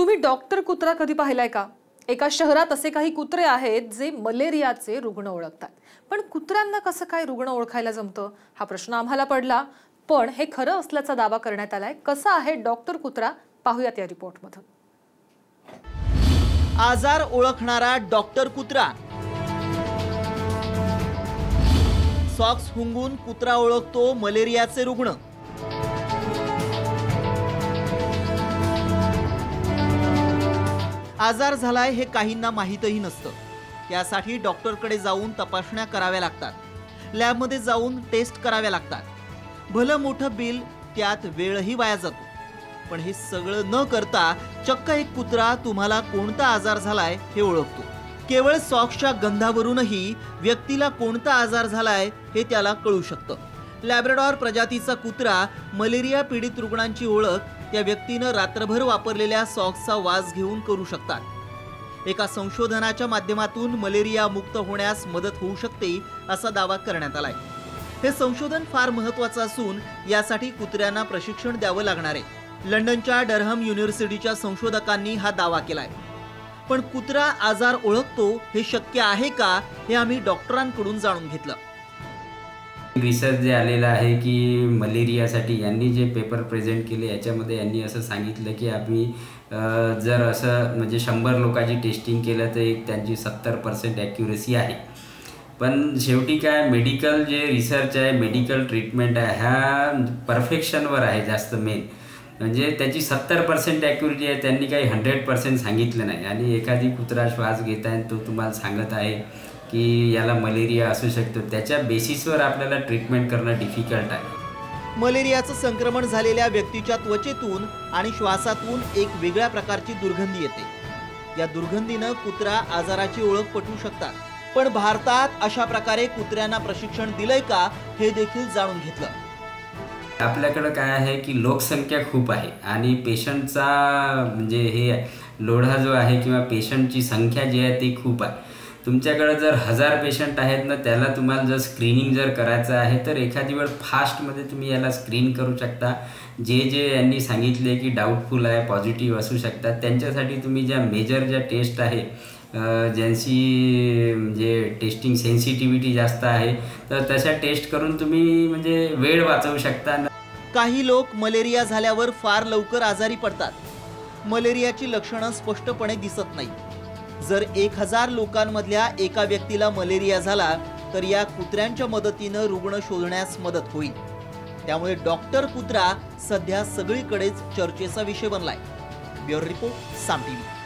तुम्ही डॉक्टर कुत्रा कधी पाहिलाय का? एका शहरात असे काही कुत्रे आहेत जे मलेरियाचे रुग्ण ओळखतात. पण कुत्र्यांना कसं काय रुग्ण ओळखायला जमतं? हा प्रश्न आम्हाला पडला. पण हे खरं असल्याचा दावा करण्यात आलाय. कसा आहे डॉक्टर कुत्रा? पाहूयात या रिपोर्टमधून. आजार ओळखणारा डॉक्टर कुत्रा. सॉक्स हुंगून कुत्रा ओळखतो मलेरियाचे रुग्ण. आजार झालाय हे काहींना माहीतही नसतं. त्यासाठी डॉक्टरकडे जाऊन तपासण्या कराव्या लागतात. लॅबमध्ये जाऊन टेस्ट कराव्या लागतात. भलं मोठं बिल त्यात वेळही वाया जातो. पण हे सगळं न करता चक्क एक कुत्रा तुम्हाला कोणता आजार झालाय हे ओळखतो. केवळ सॉक्सच्या गंधावरूनही व्यक्तीला कोणता आजार झालाय हे त्याला कळू शकतं. लॅब्राडॉर प्रजातीचा कुत्रा मलेरिया पीडित रुग्णांची ओळख त्या व्यक्तीनं रात्रभर वापरलेल्या सॉक्सचा वास घेऊन करू शकतात. एका संशोधनाच्या माध्यमातून मलेरिया मुक्त होण्यास मदत होऊ शकते असा दावा करण्यात आलाय. हे संशोधन फार महत्वाचं असून यासाठी कुत्र्यांना प्रशिक्षण द्यावं लागणार आहे. लंडनच्या डरहम युनिव्हर्सिटीच्या संशोधकांनी हा दावा केलाय. पण कुत्रा आजार ओळखतो हे शक्य आहे का हे आम्ही डॉक्टरांकडून जाणून घेतलं. रिसर्च जे आलेलं आहे की मलेरियासाठी यांनी जे पेपर प्रेझेंट केले याच्यामध्ये यांनी असं सांगितलं की आम्ही जर असं म्हणजे शंभर लोकांची टेस्टिंग केलं तर एक त्यांची सत्तर पर्सेंट ॲक्युरेसी आहे. पण शेवटी काय मेडिकल जे रिसर्च आहे मेडिकल ट्रीटमेंट आहे ह्या परफेक्शनवर आहे जास्त मेन म्हणजे त्याची सत्तर पर्सेंट ॲक्युरिटी आहे त्यांनी काही हंड्रेड पर्सेंट सांगितलं नाही. आणि एखादी कुत्रा श्वास घेत आहे तो तुम्हाला सांगत आहे की याला मलेरिया असू शकतो. त्याच्या बेसिसवर आपल्याला ट्रीटमेंट करणं डिफिकल्ट आहे. मलेरियाचं संक्रमण झालेल्या व्यक्तीच्या त्वचेतून आणि श्वासातून एक वेगळ्या प्रकारची दुर्गंधी येते. या दुर्गंधीनं कुत्रा आजाराची ओळख पटवू शकतात. पण भारतात अशा प्रकारे कुत्र्यांना प्रशिक्षण दिलंय का हे देखील जाणून घेतलं. आपल्याकडं काय आहे की लोकसंख्या खूप आहे आणि पेशंटचा म्हणजे हे लोढा जो आहे किंवा पेशंटची संख्या जी आहे ती खूप आहे. तुमच्याकडं जर हजार पेशंट आहेत ना त्याला तुम्हाला जर स्क्रीनिंग जर करायचं आहे तर एखादी वेळ फास्टमध्ये तुम्ही याला स्क्रीन करू शकता. जे जे यांनी सांगितले की डाऊटफुल आहे पॉझिटिव्ह असू शकतात त्यांच्यासाठी तुम्ही ज्या मेजर ज्या टेस्ट आहे ज्यांची म्हणजे टेस्टिंग सेन्सिटिव्हिटी जास्त आहे तर तशा टेस्ट करून तुम्ही म्हणजे वेळ वाचवू शकता. काही लोक मलेरिया झाल्यावर फार लवकर आजारी पडतात. मलेरियाची लक्षणं स्पष्टपणे दिसत नाही जर एक हजार लोकांमधल्या एका व्यक्तीला मलेरिया झाला तर या कुत्र्यांच्या मदतीनं रुग्ण शोधण्यास मदत होईल. त्यामुळे डॉक्टर कुत्रा सध्या सगळीकडेच चर्चेचा विषय बनलाय. Bureau report Saam TV.